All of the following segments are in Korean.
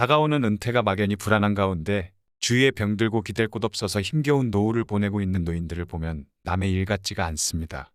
다가오는 은퇴가 막연히 불안한 가운데 주위에 병들고 기댈 곳 없어서 힘겨운 노후를 보내고 있는 노인들을 보면 남의 일 같지가 않습니다.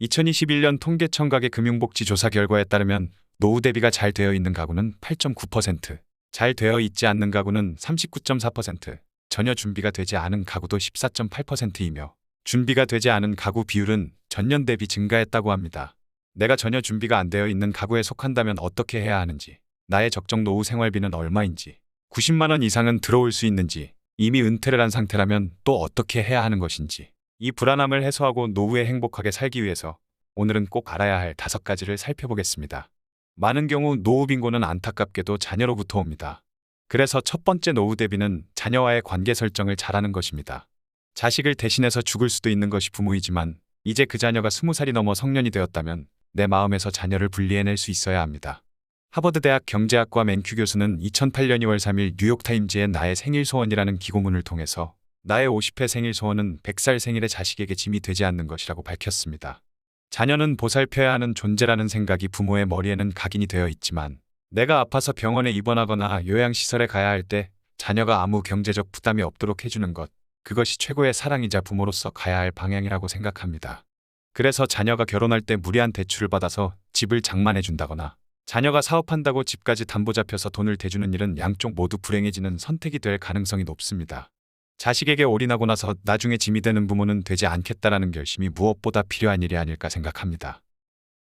2021년 통계청각의 금융복지 조사 결과에 따르면 노후 대비가 잘 되어 있는 가구는 8.9%, 잘 되어 있지 않는 가구는 39.4%, 전혀 준비가 되지 않은 가구도 14.8%이며 준비가 되지 않은 가구 비율은 전년 대비 증가했다고 합니다. 내가 전혀 준비가 안 되어 있는 가구에 속한다면 어떻게 해야 하는지, 나의 적정 노후 생활비는 얼마인지, 90만 원 이상은 들어올 수 있는지, 이미 은퇴를 한 상태라면 또 어떻게 해야 하는 것인지, 이 불안함을 해소하고 노후에 행복하게 살기 위해서 오늘은 꼭 알아야 할 다섯 가지를 살펴보겠습니다. 많은 경우 노후 빈곤은 안타깝게도 자녀로부터 옵니다. 그래서 첫 번째 노후 대비는 자녀와의 관계 설정을 잘하는 것입니다. 자식을 대신해서 죽을 수도 있는 것이 부모이지만 이제 그 자녀가 스무 살이 넘어 성년이 되었다면 내 마음에서 자녀를 분리해낼 수 있어야 합니다. 하버드대학 경제학과 맨큐 교수는 2008년 2월 3일 뉴욕타임즈의 나의 생일 소원이라는 기고문을 통해서 나의 50회 생일 소원은 100살 생일의 자식에게 짐이 되지 않는 것이라고 밝혔습니다. 자녀는 보살펴야 하는 존재라는 생각이 부모의 머리에는 각인이 되어 있지만 내가 아파서 병원에 입원하거나 요양시설에 가야 할 때 자녀가 아무 경제적 부담이 없도록 해주는 것, 그것이 최고의 사랑이자 부모로서 가야 할 방향이라고 생각합니다. 그래서 자녀가 결혼할 때 무리한 대출을 받아서 집을 장만해 준다거나 자녀가 사업한다고 집까지 담보 잡혀서 돈을 대주는 일은 양쪽 모두 불행해지는 선택이 될 가능성이 높습니다. 자식에게 올인하고 나서 나중에 짐이 되는 부모는 되지 않겠다라는 결심이 무엇보다 필요한 일이 아닐까 생각합니다.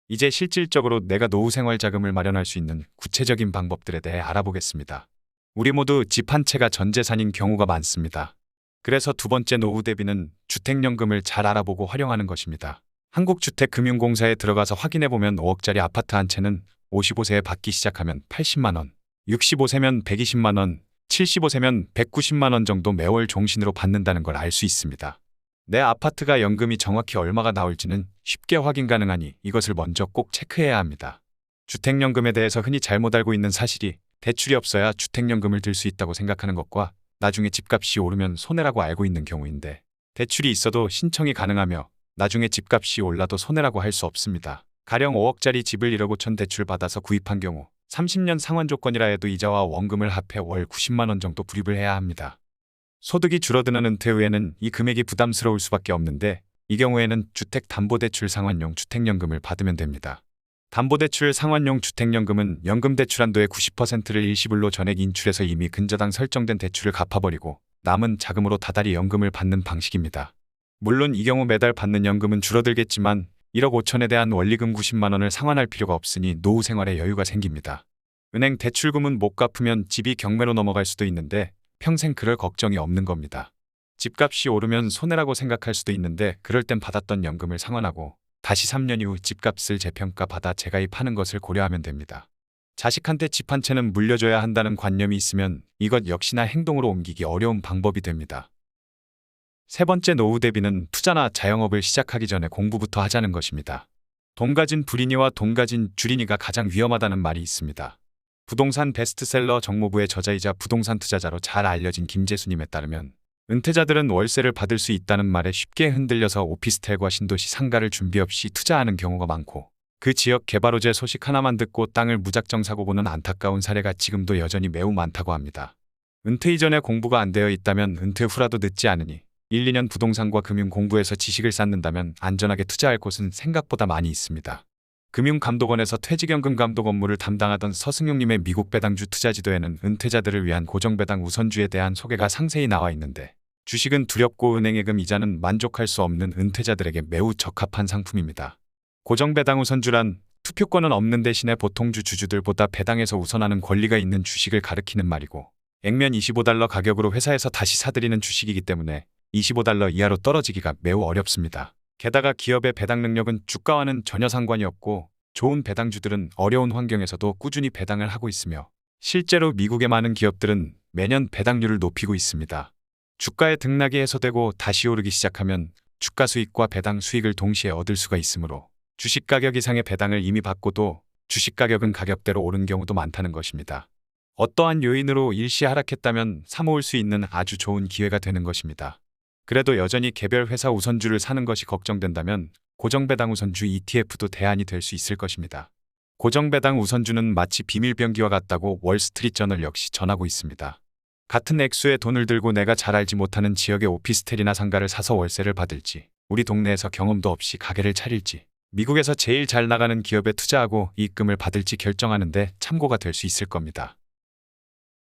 이제 실질적으로 내가 노후 생활 자금을 마련할 수 있는 구체적인 방법들에 대해 알아보겠습니다. 우리 모두 집 한 채가 전 재산인 경우가 많습니다. 그래서 두 번째 노후 대비는 주택연금을 잘 알아보고 활용하는 것입니다. 한국주택금융공사에 들어가서 확인해 보면 5억짜리 아파트 한 채는 55세에 받기 시작하면 80만 원, 65세면 120만 원, 75세면 190만 원 정도 매월 종신으로 받는다는 걸 알 수 있습니다. 내 아파트가 연금이 정확히 얼마가 나올지는 쉽게 확인 가능하니 이것을 먼저 꼭 체크해야 합니다. 주택연금에 대해서 흔히 잘못 알고 있는 사실이 대출이 없어야 주택연금을 들 수 있다고 생각하는 것과 나중에 집값이 오르면 손해라고 알고 있는 경우인데 대출이 있어도 신청이 가능하며 나중에 집값이 올라도 손해라고 할 수 없습니다. 가령 5억짜리 집을 1억 5천 대출 받아서 구입한 경우 30년 상환 조건이라 해도 이자와 원금을 합해 월 90만 원 정도 불입을 해야 합니다. 소득이 줄어드는 은퇴 후에는 이 금액이 부담스러울 수밖에 없는데 이 경우에는 주택담보대출 상환용 주택연금을 받으면 됩니다. 담보대출 상환용 주택연금은 연금대출 한도의 90%를 일시불로 전액 인출해서 이미 근저당 설정된 대출을 갚아버리고 남은 자금으로 다달이 연금을 받는 방식입니다. 물론 이 경우 매달 받는 연금은 줄어들겠지만 1억 5천에 대한 원리금 90만 원을 상환할 필요가 없으니 노후 생활에 여유가 생깁니다. 은행 대출금은 못 갚으면 집이 경매로 넘어갈 수도 있는데 평생 그럴 걱정이 없는 겁니다. 집값이 오르면 손해라고 생각할 수도 있는데 그럴 땐 받았던 연금을 상환하고 다시 3년 이후 집값을 재평가 받아 재가입하는 것을 고려하면 됩니다. 자식한테 집 한 채는 물려줘야 한다는 관념이 있으면 이것 역시나 행동으로 옮기기 어려운 방법이 됩니다. 세 번째 노후 대비는 투자나 자영업을 시작하기 전에 공부부터 하자는 것입니다. 돈 가진 불인이와 돈 가진 주린이가 가장 위험하다는 말이 있습니다. 부동산 베스트셀러 정모부의 저자이자 부동산 투자자로 잘 알려진 김재수님에 따르면 은퇴자들은 월세를 받을 수 있다는 말에 쉽게 흔들려서 오피스텔과 신도시 상가를 준비 없이 투자하는 경우가 많고 그 지역 개발 호재 소식 하나만 듣고 땅을 무작정 사고 보는 안타까운 사례가 지금도 여전히 매우 많다고 합니다. 은퇴 이전에 공부가 안 되어 있다면 은퇴 후라도 늦지 않으니 1, 2년 부동산과 금융 공부에서 지식을 쌓는다면 안전하게 투자할 곳은 생각보다 많이 있습니다. 금융감독원에서 퇴직연금 감독 업무를 담당하던 서승용님의 미국 배당주 투자 지도에는 은퇴자들을 위한 고정배당 우선주에 대한 소개가 상세히 나와 있는데 주식은 두렵고 은행예금 이자는 만족할 수 없는 은퇴자들에게 매우 적합한 상품입니다. 고정배당 우선주란 투표권은 없는 대신에 보통주 주주들보다 배당에서 우선하는 권리가 있는 주식을 가리키는 말이고 액면 25달러 가격으로 회사에서 다시 사들이는 주식이기 때문에 25달러 이하로 떨어지기가 매우 어렵습니다. 게다가 기업의 배당 능력은 주가와는 전혀 상관이 없고 좋은 배당주들은 어려운 환경에서도 꾸준히 배당을 하고 있으며 실제로 미국의 많은 기업들은 매년 배당률을 높이고 있습니다. 주가의 등락이 해소되고 다시 오르기 시작하면 주가 수익과 배당 수익을 동시에 얻을 수가 있으므로 주식 가격 이상의 배당을 이미 받고도 주식 가격은 가격대로 오른 경우도 많다는 것입니다. 어떠한 요인으로 일시 하락했다면 사모을 수 있는 아주 좋은 기회가 되는 것입니다. 그래도 여전히 개별 회사 우선주를 사는 것이 걱정된다면 고정배당 우선주 ETF도 대안이 될 수 있을 것입니다. 고정배당 우선주는 마치 비밀병기와 같다고 월스트리트저널 역시 전하고 있습니다. 같은 액수의 돈을 들고 내가 잘 알지 못하는 지역의 오피스텔이나 상가를 사서 월세를 받을지, 우리 동네에서 경험도 없이 가게를 차릴지, 미국에서 제일 잘 나가는 기업에 투자하고 이익금을 받을지 결정하는데 참고가 될 수 있을 겁니다.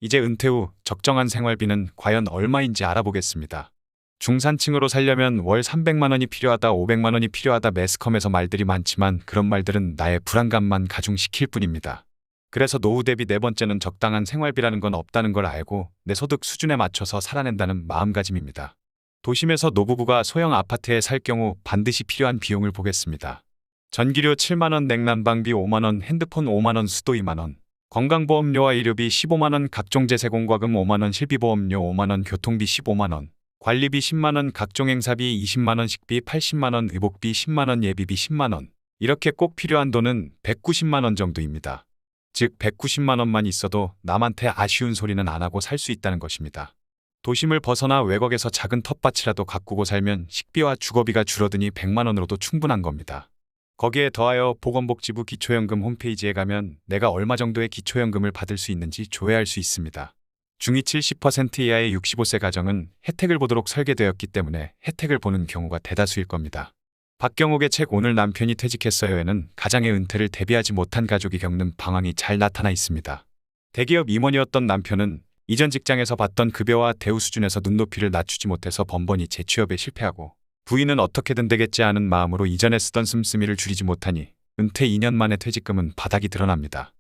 이제 은퇴 후 적정한 생활비는 과연 얼마인지 알아보겠습니다. 중산층으로 살려면 월 300만 원이 필요하다, 500만 원이 필요하다 매스컴에서 말들이 많지만 그런 말들은 나의 불안감만 가중시킬 뿐입니다. 그래서 노후 대비 네 번째는 적당한 생활비라는 건 없다는 걸 알고 내 소득 수준에 맞춰서 살아낸다는 마음가짐입니다. 도심에서 노부부가 소형 아파트에 살 경우 반드시 필요한 비용을 보겠습니다. 전기료 7만원, 냉난방비 5만원, 핸드폰 5만원, 수도 2만원, 건강보험료와 의료비 15만원, 각종 제세공과금 5만원, 실비보험료 5만원, 교통비 15만원, 관리비 10만원, 각종 행사비 20만원, 식비 80만원, 의복비 10만원, 예비비 10만원. 이렇게 꼭 필요한 돈은 190만원 정도입니다. 즉 190만원만 있어도 남한테 아쉬운 소리는 안 하고 살 수 있다는 것입니다. 도심을 벗어나 외곽에서 작은 텃밭이라도 가꾸고 살면 식비와 주거비가 줄어드니 100만원으로도 충분한 겁니다. 거기에 더하여 보건복지부 기초연금 홈페이지에 가면 내가 얼마 정도의 기초연금을 받을 수 있는지 조회할 수 있습니다. 중위 70% 이하의 65세 가정은 혜택을 보도록 설계되었기 때문에 혜택을 보는 경우가 대다수일 겁니다. 박경옥의 책 오늘 남편이 퇴직했어요에는 가장의 은퇴를 대비하지 못한 가족이 겪는 방황이 잘 나타나 있습니다. 대기업 임원이었던 남편은 이전 직장에서 받던 급여와 대우 수준에서 눈높이를 낮추지 못해서 번번이 재취업에 실패하고 부인은 어떻게든 되겠지 하는 마음으로 이전에 쓰던 씀씀이를 줄이지 못하니 은퇴 2년 만에 퇴직금은 바닥이 드러납니다.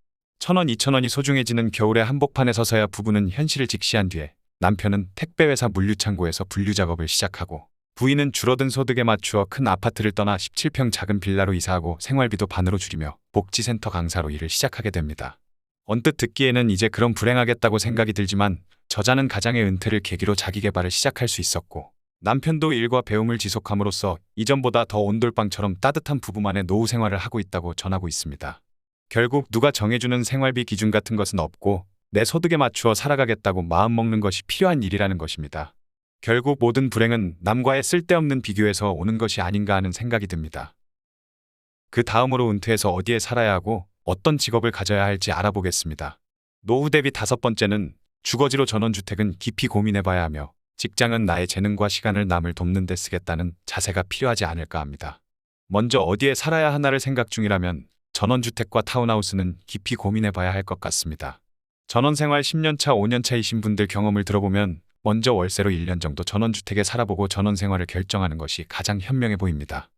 천원, 이천원이 소중해지는 겨울의 한복판에 서서야 부부는 현실을 직시한 뒤에 남편은 택배회사 물류창고에서 분류 작업을 시작하고 부인은 줄어든 소득에 맞추어 큰 아파트를 떠나 17평 작은 빌라로 이사하고 생활비도 반으로 줄이며 복지센터 강사로 일을 시작하게 됩니다. 언뜻 듣기에는 이제 그럼 불행하겠다고 생각이 들지만 저자는 가장의 은퇴를 계기로 자기 개발을 시작할 수 있었고 남편도 일과 배움을 지속함으로써 이전보다 더 온돌방처럼 따뜻한 부부만의 노후 생활을 하고 있다고 전하고 있습니다. 결국 누가 정해주는 생활비 기준 같은 것은 없고 내 소득에 맞추어 살아가겠다고 마음먹는 것이 필요한 일이라는 것입니다. 결국 모든 불행은 남과의 쓸데없는 비교에서 오는 것이 아닌가 하는 생각이 듭니다. 그 다음으로 은퇴해서 어디에 살아야 하고 어떤 직업을 가져야 할지 알아보겠습니다. 노후 대비 다섯 번째는 주거지로 전원주택은 깊이 고민해봐야 하며 직장은 나의 재능과 시간을 남을 돕는 데 쓰겠다는 자세가 필요하지 않을까 합니다. 먼저 어디에 살아야 하나를 생각 중이라면 전원주택과 타운하우스는 깊이 고민해 봐야 할 것 같습니다. 전원생활 10년차, 5년차이신 분들 경험을 들어보면 먼저 월세로 1년 정도 전원주택에 살아보고 전원생활을 결정하는 것이 가장 현명해 보입니다.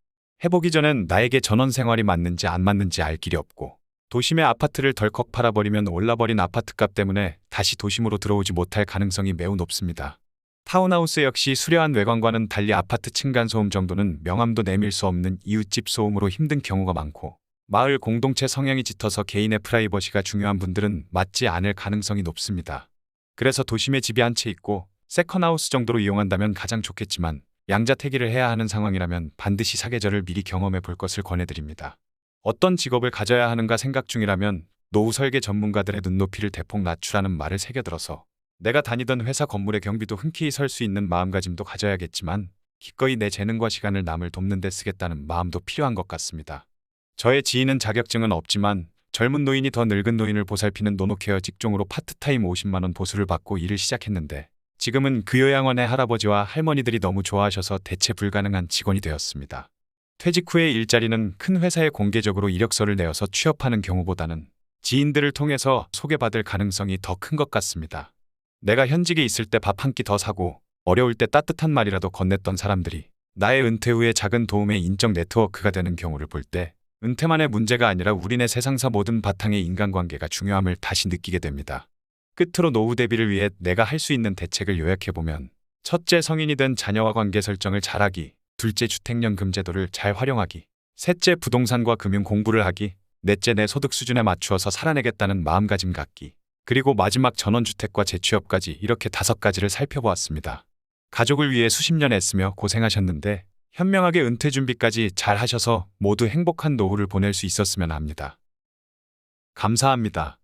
해보기 전엔 나에게 전원생활이 맞는지 안 맞는지 알 길이 없고 도심의 아파트를 덜컥 팔아버리면 올라버린 아파트값 때문에 다시 도심으로 들어오지 못할 가능성이 매우 높습니다. 타운하우스 역시 수려한 외관과는 달리 아파트 층간 소음 정도는 명함도 내밀 수 없는 이웃집 소음으로 힘든 경우가 많고 마을 공동체 성향이 짙어서 개인의 프라이버시가 중요한 분들은 맞지 않을 가능성이 높습니다. 그래서 도심에 집이 한 채 있고 세컨하우스 정도로 이용한다면 가장 좋겠지만 양자택일을 해야 하는 상황이라면 반드시 사계절을 미리 경험해 볼 것을 권해드립니다. 어떤 직업을 가져야 하는가 생각 중이라면 노후 설계 전문가들의 눈높이를 대폭 낮추라는 말을 새겨들어서 내가 다니던 회사 건물의 경비도 흔쾌히 설 수 있는 마음가짐도 가져야겠지만 기꺼이 내 재능과 시간을 남을 돕는 데 쓰겠다는 마음도 필요한 것 같습니다. 저의 지인은 자격증은 없지만 젊은 노인이 더 늙은 노인을 보살피는 노노케어 직종으로 파트타임 50만 원 보수를 받고 일을 시작했는데 지금은 그 요양원의 할아버지와 할머니들이 너무 좋아하셔서 대체 불가능한 직원이 되었습니다. 퇴직 후의 일자리는 큰 회사에 공개적으로 이력서를 내어서 취업하는 경우보다는 지인들을 통해서 소개받을 가능성이 더 큰 것 같습니다. 내가 현직에 있을 때 밥 한 끼 더 사고 어려울 때 따뜻한 말이라도 건넸던 사람들이 나의 은퇴 후에 작은 도움의 인적 네트워크가 되는 경우를 볼때 은퇴만의 문제가 아니라 우리네 세상사 모든 바탕의 인간관계가 중요함을 다시 느끼게 됩니다. 끝으로 노후 대비를 위해 내가 할 수 있는 대책을 요약해보면 첫째 성인이 된 자녀와 관계 설정을 잘하기 둘째 주택연금 제도를 잘 활용하기 셋째 부동산과 금융 공부를 하기 넷째 내 소득 수준에 맞추어서 살아내겠다는 마음가짐 갖기 그리고 마지막 전원주택과 재취업까지 이렇게 다섯 가지를 살펴보았습니다. 가족을 위해 수십 년 애쓰며 고생하셨는데 현명하게 은퇴 준비까지 잘 하셔서 모두 행복한 노후를 보낼 수 있었으면 합니다. 감사합니다.